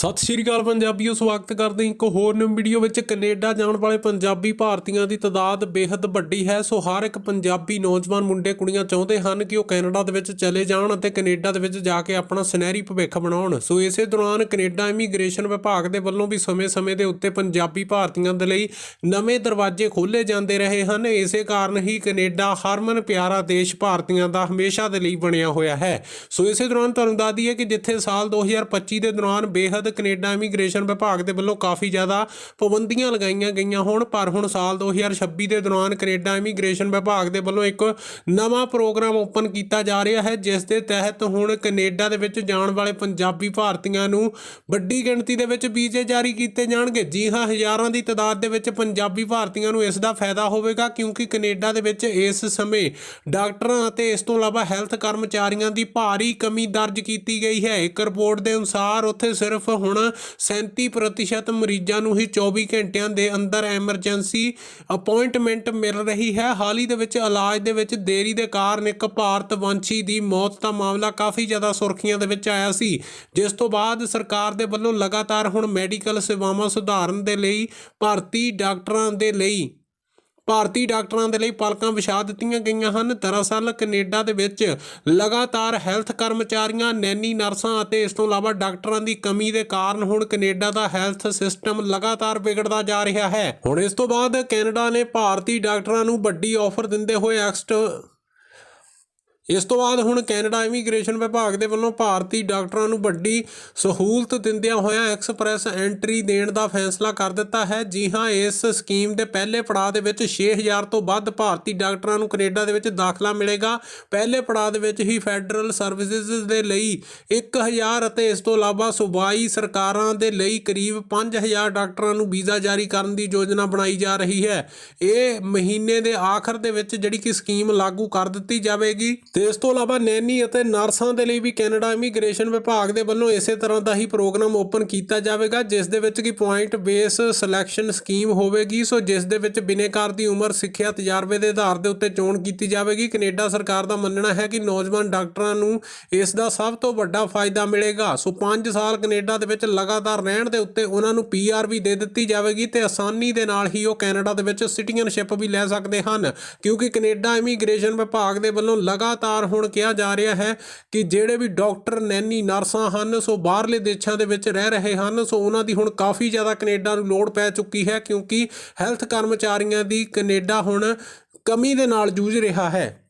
ਸਤਿ ਸ਼੍ਰੀ ਅਕਾਲ ਪੰਜਾਬੀਓ, ਸਵਾਗਤ ਕਰਦੇ ਹਾਂ ਇੱਕ ਹੋਰ ਨਵੀਂ ਵੀਡੀਓ ਵਿੱਚ। ਕੈਨੇਡਾ ਜਾਣ ਵਾਲੇ ਪੰਜਾਬੀ ਭਾਰਤੀਆਂ ਦੀ ਤਾਦਾਦ ਬੇहद ਵੱਡੀ ਹੈ। ਸੋ ਹਰ ਇੱਕ ਪੰਜਾਬੀ ਨੌਜਵਾਨ ਮੁੰਡੇ, ਕੁੜੀਆਂ ਚਾਹੁੰਦੇ ਹਨ ਕਿ ਉਹ ਕੈਨੇਡਾ ਦੇ ਵਿੱਚ ਚਲੇ ਜਾਣ ਅਤੇ ਕੈਨੇਡਾ ਦੇ ਵਿੱਚ ਜਾ ਕੇ ਆਪਣਾ ਸੁਨਹਿਰੀ ਭਵਿੱਖ ਬਣਾਉਣ। ਸੋ ਇਸੇ ਦੌਰਾਨ ਕੈਨੇਡਾ ਇਮੀਗ੍ਰੇਸ਼ਨ ਵਿਭਾਗ ਦੇ ਵੱਲੋਂ ਵੀ ਸਮੇਂ-ਸਮੇਂ ਦੇ ਉੱਤੇ ਪੰਜਾਬੀ ਭਾਰਤੀਆਂ ਦੇ ਲਈ ਨਵੇਂ ਦਰਵਾਜ਼ੇ ਖੋਲ੍ਹੇ ਜਾਂਦੇ ਰਹੇ ਹਨ। ਇਸੇ ਕਾਰਨ ਹੀ ਕੈਨੇਡਾ ਹਰਮਨ ਪਿਆਰਾ ਦੇਸ਼ ਭਾਰਤੀਆਂ ਦਾ ਹਮੇਸ਼ਾ ਦੇ ਲਈ ਬਣਿਆ ਹੋਇਆ ਹੈ। ਸੋ ਇਸੇ ਦੌਰਾਨ ਤੁਹਾਨੂੰ ਦੱਸ ਦਈਏ ਕਿ ਜਿੱਥੇ ਸਾਲ 2025 ਦੇ ਦੌਰਾਨ ਬੇਹੱਦ ਕੈਨੇਡਾ ਇਮੀਗ੍ਰੇਸ਼ਨ ਵਿਭਾਗ ਦੇ ਵੱਲੋਂ ਕਾਫੀ ਜ਼ਿਆਦਾ ਪਾਬੰਦੀਆਂ ਲਗਾਈਆਂ ਗਈਆਂ ਹੋਣ, ਪਰ ਹੁਣ ਸਾਲ 2026 ਦੇ ਦੌਰਾਨ ਕੈਨੇਡਾ ਇਮੀਗ੍ਰੇਸ਼ਨ ਵਿਭਾਗ ਦੇ ਵੱਲੋਂ ਇੱਕ ਨਵਾਂ ਪ੍ਰੋਗਰਾਮ ਓਪਨ ਕੀਤਾ ਜਾ ਰਿਹਾ ਹੈ, ਜਿਸ ਦੇ ਤਹਿਤ ਹੁਣ ਕੈਨੇਡਾ ਦੇ ਵਿੱਚ ਜਾਣ ਵਾਲੇ ਪੰਜਾਬੀ ਭਾਰਤੀਆਂ ਨੂੰ ਵੱਡੀ ਗਿਣਤੀ ਦੇ ਵਿੱਚ ਵੀਜ਼ੇ ਜਾਰੀ ਕੀਤੇ ਜਾਣਗੇ। ਜੀ ਹਾਂ, ਹਜ਼ਾਰਾਂ ਦੀ ਤਾਦਾਦ ਦੇ ਵਿੱਚ ਪੰਜਾਬੀ ਭਾਰਤੀਆਂ ਨੂੰ ਇਸ ਦਾ ਫਾਇਦਾ ਹੋਵੇਗਾ, ਕਿਉਂਕਿ ਕੈਨੇਡਾ ਦੇ ਵਿੱਚ ਇਸ ਸਮੇਂ ਡਾਕਟਰਾਂ ਅਤੇ ਇਸ ਤੋਂ ਇਲਾਵਾ ਹੈਲਥ ਕਰਮਚਾਰੀਆਂ ਦੀ ਭਾਰੀ ਕਮੀ ਦਰਜ ਕੀਤੀ ਗਈ ਹੈ। ਇੱਕ ਰਿਪੋਰਟ ਦੇ ਅਨੁਸਾਰ, ਉੱਥੇ ਸਿਰਫ ਹੁਣ 37% ਮਰੀਜ਼ਾਂ ਨੂੰ ਹੀ 24 ਘੰਟਿਆਂ ਦੇ ਅੰਦਰ ਐਮਰਜੈਂਸੀ ਅਪਾਇੰਟਮੈਂਟ ਮਿਲ ਰਹੀ ਹੈ। ਹਾਲ ਹੀ ਦੇ ਵਿੱਚ ਇਲਾਜ ਦੇ ਵਿੱਚ ਦੇਰੀ ਦੇ ਕਾਰਨ ਇੱਕ ਭਾਰਤ ਵੰਸ਼ੀ ਦੀ ਮੌਤ ਦਾ ਮਾਮਲਾ ਕਾਫੀ ਜ਼ਿਆਦਾ ਸੁਰਖੀਆਂ ਦੇ ਵਿੱਚ ਆਇਆ ਸੀ। ਜਿਸ ਤੋਂ ਬਾਅਦ ਸਰਕਾਰ ਦੇ ਵੱਲੋਂ ਲਗਾਤਾਰ ਹੁਣ ਮੈਡੀਕਲ ਸੇਵਾਵਾਂ ਸੁਧਾਰਨ ਦੇ ਲਈ ਭਾਰਤੀ ਡਾਕਟਰਾਂ ਦੇ ਲਈ ਭਾਰਤੀ ਡਾਕਟਰਾਂ ਦੇ ਲਈ ਪਲਕਾਂ ਵਿਛਾ ਦਿੱਤੀਆਂ ਗਈਆਂ ਹਨ। ਦਰਅਸਲ, ਕੈਨੇਡਾ ਦੇ ਵਿੱਚ ਲਗਾਤਾਰ ਹੈਲਥ ਕਰਮਚਾਰੀਆਂ, ਨੈਨੀ ਨਰਸਾਂ ਅਤੇ ਇਸ ਤੋਂ ਇਲਾਵਾ ਡਾਕਟਰਾਂ ਦੀ ਕਮੀ ਦੇ ਕਾਰਨ ਹੁਣ ਕੈਨੇਡਾ ਦਾ ਹੈਲਥ ਸਿਸਟਮ ਲਗਾਤਾਰ ਵਿਗੜਦਾ ਜਾ ਰਿਹਾ ਹੈ। ਹੁਣ ਇਸ ਤੋਂ ਬਾਅਦ ਕੈਨੇਡਾ ਨੇ ਭਾਰਤੀ ਡਾਕਟਰਾਂ ਨੂੰ ਵੱਡੀ ਆਫਰ ਦਿੰਦੇ ਹੋਏ ਐਕਸਟ ਇਸ ਤੋਂ ਬਾਅਦ ਹੁਣ ਕੈਨੇਡਾ ਇਮੀਗ੍ਰੇਸ਼ਨ ਵਿਭਾਗ ਦੇ ਵੱਲੋਂ ਭਾਰਤੀ ਡਾਕਟਰਾਂ ਨੂੰ ਵੱਡੀ ਸਹੂਲਤ ਦਿੰਦਿਆਂ ਹੋਇਆਂ ਐਕਸਪ੍ਰੈਸ ਐਂਟਰੀ ਦੇਣ ਦਾ ਫੈਸਲਾ ਕਰ ਦਿੱਤਾ ਹੈ। ਜੀ ਹਾਂ, ਇਸ ਸਕੀਮ ਦੇ ਪਹਿਲੇ ਪੜਾਅ ਦੇ ਵਿੱਚ 6000 ਤੋਂ ਵੱਧ ਭਾਰਤੀ ਡਾਕਟਰਾਂ ਨੂੰ ਕੈਨੇਡਾ ਦੇ ਵਿੱਚ ਦਾਖਲਾ ਮਿਲੇਗਾ। ਪਹਿਲੇ ਪੜਾਅ ਦੇ ਵਿੱਚ ਹੀ ਫੈਡਰਲ ਸਰਵਿਸਿਜ਼ ਦੇ ਲਈ 1000 ਅਤੇ ਇਸ ਤੋਂ ਇਲਾਵਾ ਸੂਬਾਈ ਸਰਕਾਰਾਂ ਦੇ ਲਈ ਕਰੀਬ 5000 ਡਾਕਟਰਾਂ ਨੂੰ ਵੀਜ਼ਾ ਜਾਰੀ ਕਰਨ ਦੀ ਯੋਜਨਾ ਬਣਾਈ ਜਾ ਰਹੀ ਹੈ। ਇਹ ਮਹੀਨੇ ਦੇ ਆਖਰ ਦੇ ਵਿੱਚ ਜਿਹੜੀ ਕਿ ਸਕੀਮ ਲਾਗੂ ਕਰ ਦਿੱਤੀ ਜਾਵੇਗੀ। ਤੇ ਇਸ ਤੋਂ ਇਲਾਵਾ ਨੈਨੀ ਅਤੇ ਨਰਸਾਂ ਦੇ ਲਈ ਵੀ ਕੈਨੇਡਾ ਇਮੀਗ੍ਰੇਸ਼ਨ ਵਿਭਾਗ ਦੇ ਵੱਲੋਂ ਇਸੇ ਤਰ੍ਹਾਂ ਦਾ ਹੀ ਪ੍ਰੋਗਰਾਮ ਓਪਨ ਕੀਤਾ ਜਾਵੇਗਾ, ਜਿਸ ਦੇ ਵਿੱਚ ਕਿ ਪੁਆਇੰਟ ਬੇਸ ਸਿਲੈਕਸ਼ਨ ਸਕੀਮ ਹੋਵੇਗੀ। ਸੋ ਜਿਸ ਦੇ ਵਿੱਚ ਬਿਨੇਕਾਰ ਦੀ ਉਮਰ, ਸਿੱਖਿਆ, ਤਜਰਬੇ ਦੇ ਆਧਾਰ ਦੇ ਉੱਤੇ ਚੋਣ ਕੀਤੀ ਜਾਵੇਗੀ। ਕੈਨੇਡਾ ਸਰਕਾਰ ਦਾ ਮੰਨਣਾ ਹੈ ਕਿ ਨੌਜਵਾਨ ਡਾਕਟਰਾਂ ਨੂੰ ਇਸ ਦਾ ਸਭ ਤੋਂ ਵੱਡਾ ਫਾਇਦਾ ਮਿਲੇਗਾ। ਸੋ 5 ਸਾਲ ਕੈਨੇਡਾ ਦੇ ਵਿੱਚ ਲਗਾਤਾਰ ਰਹਿਣ ਦੇ ਉੱਤੇ ਉਹਨਾਂ ਨੂੰ ਪੀਆਰ ਵੀ ਦੇ ਦਿੱਤੀ ਜਾਵੇਗੀ ਤੇ ਆਸਾਨੀ ਦੇ ਨਾਲ ਹੀ ਉਹ ਕੈਨੇਡਾ ਦੇ ਵਿੱਚ ਸਿਟੀਜ਼ਨਸ਼ਿਪ ਵੀ ਲੈ ਸਕਦੇ ਹਨ, ਕਿਉਂਕਿ ਕੈਨੇਡਾ ਇਮੀਗ੍ਰੇਸ਼ਨ ਵਿਭਾਗ ਦੇ ਵੱਲੋਂ ਲਗਾਤਾਰ ਹੁਣ ਕਿਹਾ ਜਾ ਰਿਹਾ ਹੈ ਕਿ ਜਿਹੜੇ ਵੀ ਡਾਕਟਰ, ਨੈਨੀ, ਨਰਸਾਂ ਹਨ, ਸੋ ਬਾਹਰਲੇ ਦੇਸ਼ਾਂ ਦੇ ਵਿੱਚ ਰਹਿ ਰਹੇ ਹਨ, ਸੋ ਉਹਨਾਂ ਦੀ ਹੁਣ ਕਾਫੀ ਜ਼ਿਆਦਾ ਕੈਨੇਡਾ ਨੂੰ ਲੋੜ ਪੈ ਚੁੱਕੀ ਹੈ ਕਿਉਂਕਿ ਹੈਲਥ ਕਰਮਚਾਰੀਆਂ ਦੀ ਕੈਨੇਡਾ ਹੁਣ ਕਮੀ ਦੇ ਨਾਲ ਜੂਝ ਰਿਹਾ ਹੈ।